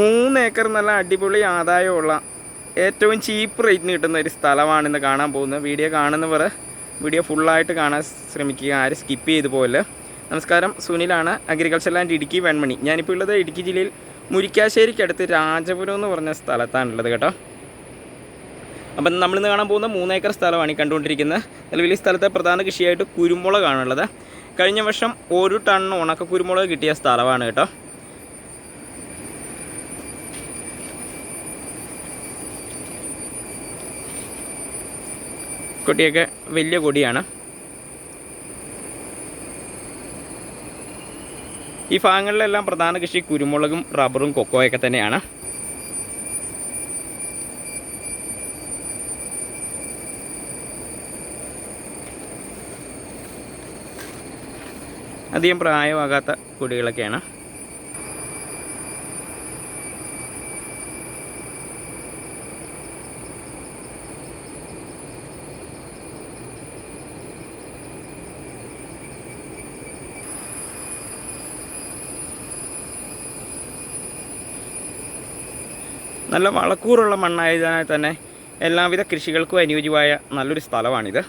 മൂന്ന് ഏക്കർ നല്ല അടിപൊളി ആദായമുള്ള ഏറ്റവും ചീപ്പ് റേറ്റിന് കിട്ടുന്ന ഒരു സ്ഥലമാണ് ഇന്ന് കാണാൻ പോകുന്നത്. വീഡിയോ കാണുന്നവർ വീഡിയോ ഫുള്ളായിട്ട് കാണാൻ ശ്രമിക്കുക. ആരും സ്കിപ്പ് ചെയ്ത് പോലെ നമസ്കാരം. സുനിലാണ് അഗ്രികൾച്ചർ ലാൻഡ് ഇടുക്കി വെൺമണി. ഞാനിപ്പോൾ ഉള്ളത് ഇടുക്കി ജില്ലയിൽ മുരിക്കാശ്ശേരിക്കടുത്ത് രാജപുരം എന്ന് പറഞ്ഞ സ്ഥലത്താണുള്ളത് കേട്ടോ. അപ്പം നമ്മളിന്ന് കാണാൻ പോകുന്ന മൂന്നേക്കർ സ്ഥലമാണ് ഈ കണ്ടുകൊണ്ടിരിക്കുന്നത്. നിലവിൽ ഈ സ്ഥലത്തെ പ്രധാന കൃഷിയായിട്ട് കുരുമുളകാണുള്ളത്. കഴിഞ്ഞ വർഷം ഒരു ടൺ ഉണക്ക കുരുമുളക് കിട്ടിയ സ്ഥലമാണ് കേട്ടോ. കൊടിയൊക്കെ വലിയ കൊടിയാണ്. ഈ ഭാഗങ്ങളിലെല്ലാം പ്രധാന കൃഷി കുരുമുളകും റബ്ബറും കൊക്കോയൊക്കെ തന്നെയാണ്. അധികം പ്രായമാകാത്ത കൊടികളൊക്കെയാണ്. നല്ല വളക്കൂറുള്ള മണ്ണായതിനാൽ തന്നെ എല്ലാവിധ കൃഷികൾക്കും അനുയോജ്യമായ നല്ലൊരു സ്ഥലമാണിത്.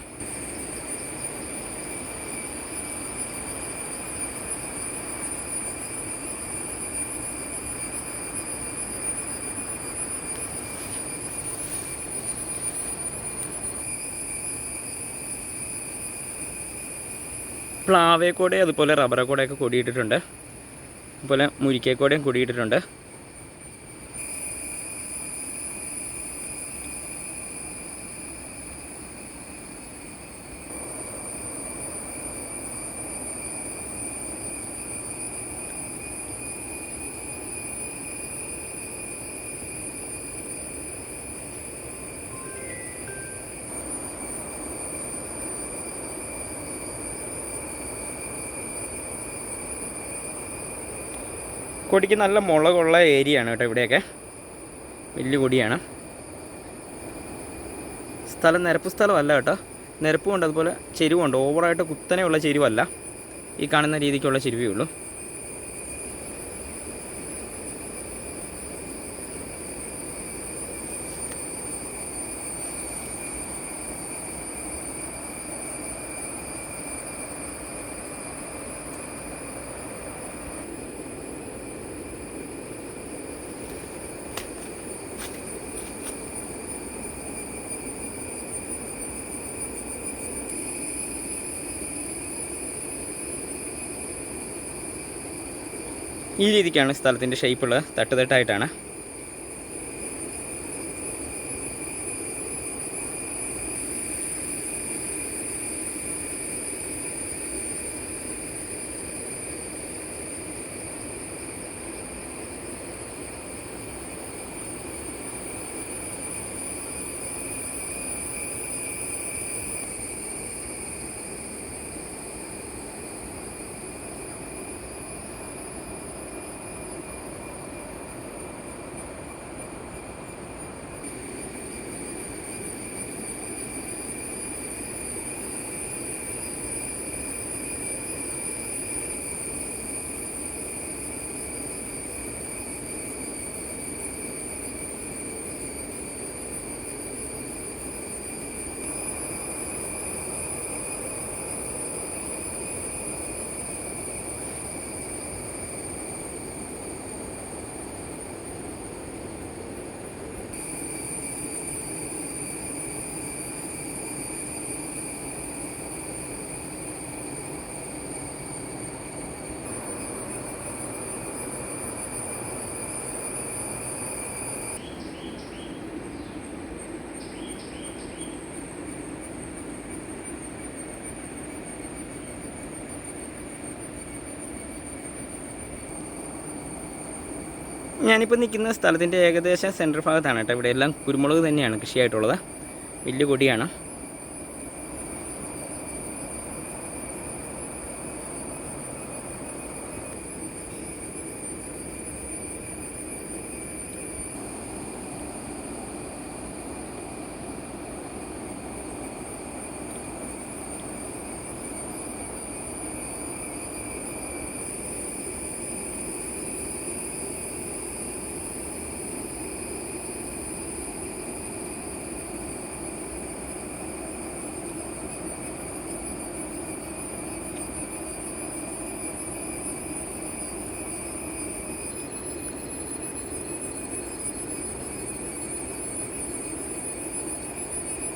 പ്ലാവേക്കൂടെ അതുപോലെ റബ്ബറെ കൂടെയൊക്കെ കൊടിയിട്ടിട്ടുണ്ട്. അതുപോലെ മുരിക്കേക്കൂടെയും കൊടിയിട്ടിട്ടുണ്ട്. കൊടിക്ക് നല്ല മുളകുള്ള ഏരിയ ആണ് കേട്ടോ ഇവിടെയൊക്കെ. വലിയ കൊടിയാണ്. സ്ഥലം നിരപ്പ് സ്ഥലമല്ല കേട്ടോ. നിരപ്പുമുണ്ട് അതുപോലെ ചെരുവുണ്ട്. ഓവറായിട്ട് കുത്തനെയുള്ള ചെരുവല്ല. ഈ കാണുന്ന രീതിക്കുള്ള ചെരുവേ ഉള്ളൂ. ഈ രീതിക്കാണ് സ്ഥലത്തിന്റെ ഷേപ്പുള്ളത് തട്ടുതട്ടായിട്ടാണ്. ഞാനിപ്പോൾ നിൽക്കുന്ന സ്ഥലത്തിന്റെ ഏകദേശം സെന്റർ ഭാഗത്താണ് കേട്ടോ. ഇവിടെ എല്ലാം കുരുമുളക് തന്നെയാണ് കൃഷിയായിട്ടുള്ളത്. വലിയ കൊടിയാണ്.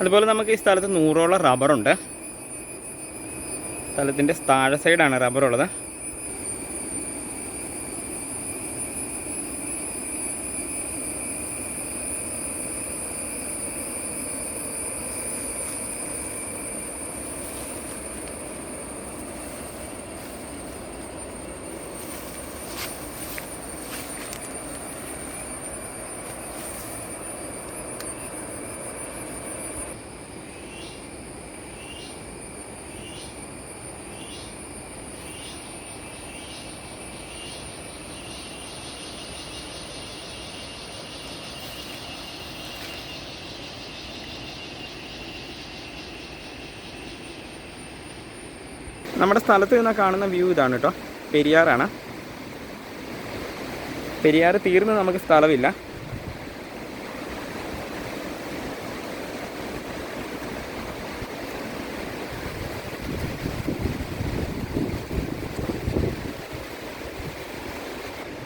അതുപോലെ നമുക്ക് ഈ സ്ഥലത്ത് നൂറോളം റബ്ബറുണ്ട്. സ്ഥലത്തിന്റെ താഴെ സൈഡാണ് റബ്ബർ നമ്മുടെ സ്ഥലത്ത് നിന്ന് കാണുന്ന വ്യൂ ഇതാണ് കേട്ടോ പെരിയാറാണ്. പെരിയാർ തീർന്ന് നമുക്ക് സ്ഥലമില്ല.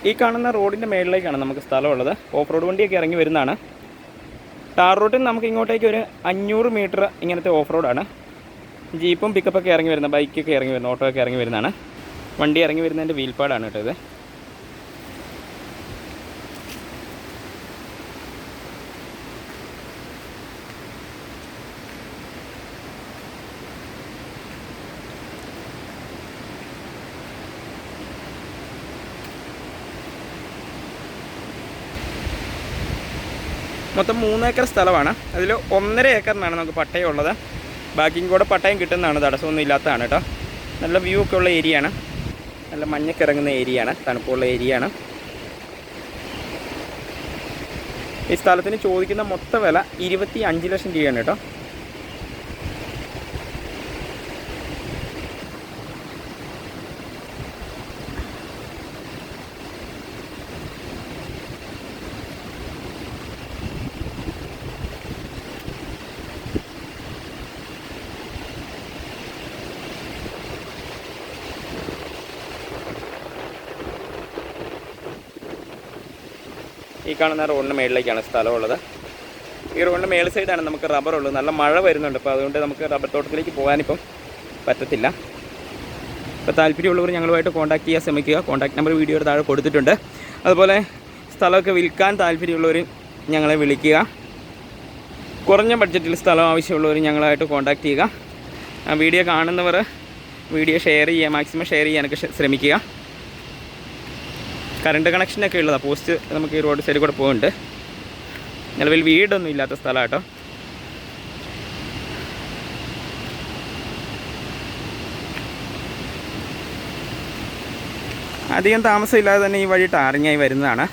ഈ കാണുന്ന റോഡിന്റെ മേളിലേക്കാണ് നമുക്ക് സ്ഥലമുള്ളത്. ഓഫ് റോഡ് വണ്ടിയൊക്കെ ഇറങ്ങി വരുന്നതാണ്. ടാർ റൂട്ടിൽ നമുക്ക് ഇങ്ങോട്ടേക്ക് ഒരു അഞ്ഞൂറ് മീറ്റർ ഇങ്ങനത്തെ ഓഫ് റോഡാണ്. ജീപ്പും പിക്കപ്പൊക്കെ ഇറങ്ങി വരുന്ന ബൈക്കൊക്കെ ഇറങ്ങി വരുന്ന ഓട്ടോ ഒക്കെ ഇറങ്ങി വരുന്നതാണ്. വണ്ടി ഇറങ്ങി വരുന്നതിന്റെ വീൽപ്പാടാണ് കേട്ടോ ഇത്. മൊത്തം മൂന്ന് ഏക്കർ സ്ഥലമാണ്. അതിൽ ഒന്നര ഏക്കറിനാണ് നമുക്ക് പട്ടയം ഉള്ളത് ബാക്കിയും കൂടെ പട്ടയം കിട്ടുന്നതാണ്. തടസ്സമൊന്നും ഇല്ലാത്തതാണ് കേട്ടോ. നല്ല വ്യൂ ഒക്കെ ഉള്ള ഏരിയ ആണ്. നല്ല മഞ്ഞൊക്കെ ഇറങ്ങുന്ന ഏരിയ ആണ്. തണുപ്പുള്ള ഏരിയ ആണ്. ഈ സ്ഥലത്തിന് ചോദിക്കുന്ന മൊത്ത വില ഇരുപത്തി അഞ്ച് ലക്ഷം രൂപയാണ് കേട്ടോ. ഈ കാണുന്ന റോഡിന് മേളിലേക്കാണ് സ്ഥലമുള്ളത്. ഈ റോഡിന്റെ മേൾ സൈഡാണ് നമുക്ക് റബ്ബർ ഉള്ളത്. നല്ല മഴ വരുന്നുണ്ട്. അപ്പോൾ അതുകൊണ്ട് നമുക്ക് റബ്ബർ തോട്ടത്തിലേക്ക് പോകാനിപ്പം പറ്റത്തില്ല. ഇപ്പോൾ താല്പര്യമുള്ളവർ ഞങ്ങളുമായിട്ട് കോൺടാക്ട് ചെയ്യാൻ ശ്രമിക്കുക. കോൺടാക്ട് നമ്പർ വീഡിയോയുടെ താഴെ കൊടുത്തിട്ടുണ്ട്. അതുപോലെ സ്ഥലമൊക്കെ വിൽക്കാൻ താല്പര്യമുള്ളവർ ഞങ്ങളെ വിളിക്കുക. കുറഞ്ഞ ബഡ്ജറ്റിൽ സ്ഥലം ആവശ്യമുള്ളവർ ഞങ്ങളായിട്ട് കോൺടാക്ട് ചെയ്യുക. വീഡിയോ കാണുന്നവർ വീഡിയോ ഷെയർ ചെയ്യുക. മാക്സിമം ഷെയർ ചെയ്യാനൊക്കെ ശ്രമിക്കുക. കറണ്ട് കണക്ഷനൊക്കെ ഉള്ളതാണ് പോസ്റ്റ് നമുക്ക് ഈ റോഡ് സൈഡിൽ കൂടെ പോകുന്നുണ്ട് നിലവിൽ വീടൊന്നും ഇല്ലാത്ത സ്ഥലമാട്ടോ അധികം താമസമില്ലാതെ തന്നെ ഈ വഴി ടാറിങ്ങായി വരുന്നതാണ്.